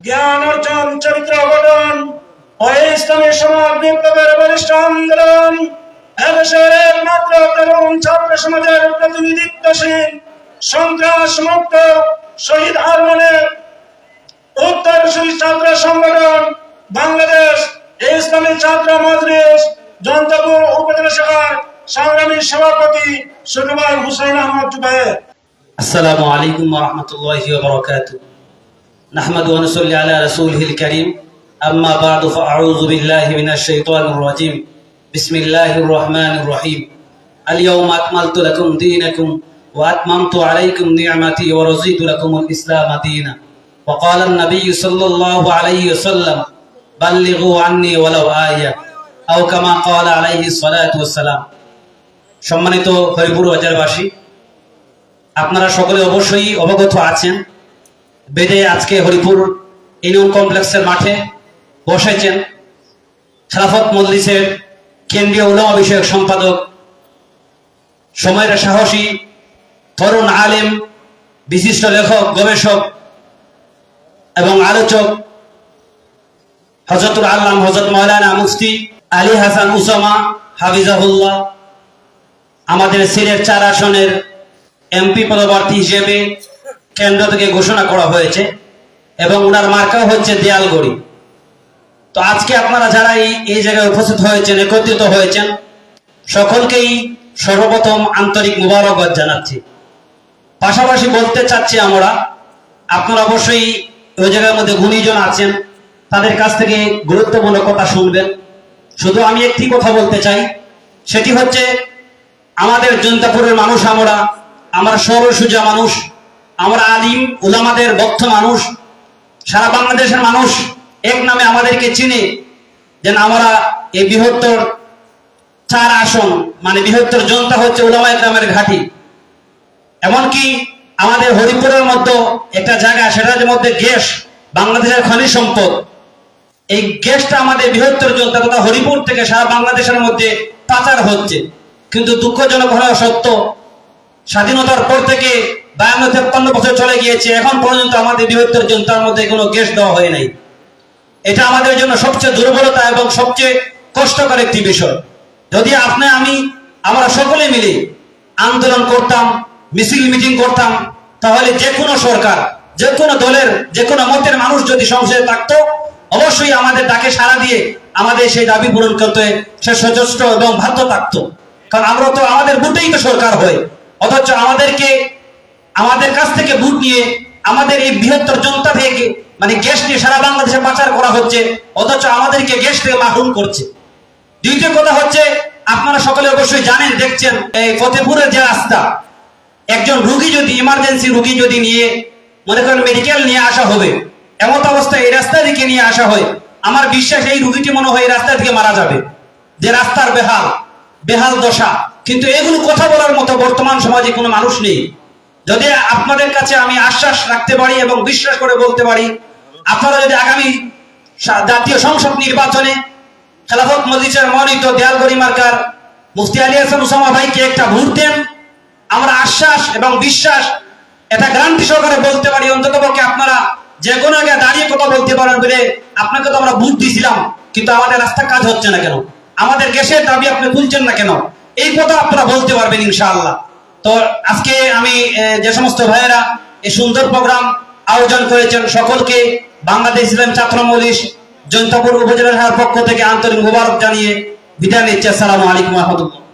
জ্ঞান অর্জন, চরিত্র অবদান সমাজ বিপ্লবের বলিষ্ঠ আন্দোলন। একমাত্র তরুণ ছাত্র সমাজের প্রতিনিধিত্বশীল, সন্ত্রাস মুক্ত, শহীদ উত্তর শহীদ ছাত্র সংগঠন, বাংলাদেশ ইসলামী ছাত্র মজলিস জন্তপুর উপজেলা শাখার সংগ্রামী সভাপতি সুকুমার হুসাইন আহমদ জুবায়ের। আসসালামু আলাইকুম نحمد ونصلي على رسوله الكريم أما بعد فأعوذ بالله من الشيطان الرجيم بسم الله الرحمن الرحيم اليوم أكملت لكم دينكم وأتممت عليكم نعمتي ورضيت لكم الإسلام دينا وقال النبي صلى الله عليه وسلم بلغوا عني ولو آية أو كما قال عليه الصلاة والسلام সম্মানিত হরিপুর বাজারবাসী আপনারা সকলে অবশ্যই অবগত আছেন বেদে আজকে হরিপুর ইউনিয়ন কমপ্লেক্সের মাঠে বসেছেন খেলাফত মজলিসের কেন্দ্রীয় উলামা বিষয়ক সম্পাদক, সময়ের সাহসী, তরুণ আলেম, বিশিষ্ট লেখক, গবেষক এবং আলোচক হজরতুল আল্লাম হজরত মৌলানা মুফতি আলী হাসান উসামা, হাফিজাহুল্লাহ, আমাদের সিলেট চার আসনের এমপি পদপ্রার্থী হিসেবে কেন্দ্র থেকে ঘোষণা করা হয়েছে এবং ওনার মার্কাও হচ্ছে দেয়ালগড়ি। তো আজকে আপনারা যারা এই এই জায়গায় উপস্থিত হয়েছেন, একত্রিত হয়েছেন, সকলকেই সর্বপ্রথম আন্তরিক মুবারকবাদ জানাচ্ছি। পাশাপাশি বলতে চাচ্ছি আমরা, আপনারা অবশ্যই ওই জায়গার মধ্যে গুণীজন আছেন, তাদের কাছ থেকে গুরুত্বপূর্ণ কথা শুনবেন। শুধু আমি একটি কথা বলতে চাই, সেটি হচ্ছে, আমাদের জনতাপুরের মানুষ আমরা আমরা সরল সোজা মানুষ আমরা আলিম, উলামাদের বক্ত মানুষ, সারা বাংলাদেশের মানুষ এক নামে আমাদেরকে চিনে যেন আমরা এই বৃহত্তর চার আসন মানে বৃহত্তর জনতা হচ্ছে উলামা গ্রামের ঘাঁটি। এমনকি আমাদের হরিপুরের মধ্যে একটা জায়গা, সেটার মধ্যে গ্যাস, বাংলাদেশের খনিজ সম্পদ। এই গ্যাসটা আমাদের বৃহত্তর জনতা তথা হরিপুর থেকে সারা বাংলাদেশের মধ্যে পাচার হচ্ছে। কিন্তু দুঃখজনক হলেও সত্য, স্বাধীনতার পর থেকে বায়ান্ন তেপ্পান্ন বছর চলে গিয়েছে, এখন পর্যন্ত আমাদের বৃহত্তর জনতার মধ্যে কোনো গ্যাস দেওয়া হয় নাই। এটা আমাদের জন্য সবচেয়ে দুর্বলতা এবং সবচেয়ে কষ্টকর একটি বিষয়। যদি আপনি, আমি, আমরা সকলে মিলে আন্দোলন করতাম, মিছিল মিটিং করতাম, তাহলে যে কোনো সরকার, যে কোনো দলের, যে কোনো মতের মানুষ যদি সংসদে থাকতো, অবশ্যই আমাদের ডাকে সাড়া দিয়ে আমাদের সেই দাবি পূরণ করতে সে সচেষ্ট এবং বাধ্য থাকতো। কারণ আমরা তো, আমাদের বুটেই তো সরকার হয়। অথচ আমাদেরকে আমাদের কাছ থেকে ভোট নিয়ে আমাদের এই বৃহত্তর জনতা থেকে মানে গ্যাস নিয়ে সারা বাংলাদেশে পাচার করা হচ্ছে, অথচ আমাদেরকে গ্যাস থেকে মাহরুম করছে। দ্বিতীয় কথা হচ্ছে, আপনারা সকলে অবশ্যই জানেন, দেখছেন, এই ফতেপুরের যে রাস্তা, একজন রুগী যদি ইমার্জেন্সি রুগী যদি নিয়ে, মনে করেন মেডিকেল নিয়ে আসা হবে, এমত অবস্থায় এই রাস্তা দিকে নিয়ে আসা হয়, আমার বিশ্বাস এই রুগীটি মনে হয় এই রাস্তা থেকে মারা যাবে। যে রাস্তার বেহাল বেহাল দশা। কিন্তু এগুলো কথা বলার মতো বর্তমান সমাজে কোনো মানুষ নেই। যদি আপনাদের কাছে আমি আশ্বাস রাখতে পারি এবং বিশ্বাস করে বলতে পারি, আপনারা যদি আগামী জাতীয় সংসদ নির্বাচনে খেলাফত মজলিসের মনোনীত দেয়ালগড়ি মার্কার মুফতি আলী হাসান উসামা ভাইকে একটা ভোট দেন, আমরা আশ্বাস এবং বিশ্বাস এটা গ্যারান্টি সহকারে বলতে পারি। অন্তত পক্ষে আপনারা যে কোনো আগে দাঁড়িয়ে কথা বলতে পারেন বলে আপনাকে তো আমরা ভোট দিয়েছিলাম, কিন্তু আমাদের রাস্তা কাজ হচ্ছে না কেন? আমাদের গ্যাসের দাবি আপনি তুলছেন না কেন? এই কথা আপনারা বলতে পারবেন ইনশাআল্লাহ। তো আজকে আমি যে সমস্ত ভাইয়েরা এই সুন্দর প্রোগ্রাম আয়োজন করেছেন সকলকে, বাংলাদেশ ইসলাম ছাত্র মলিস জৈন্তপুর উপজেলা পক্ষ থেকে আন্তরিক মুবারক জানিয়ে বিদায় নিচ্ছে। আসসালামু আলাইকুম রহমতুল্লাহ।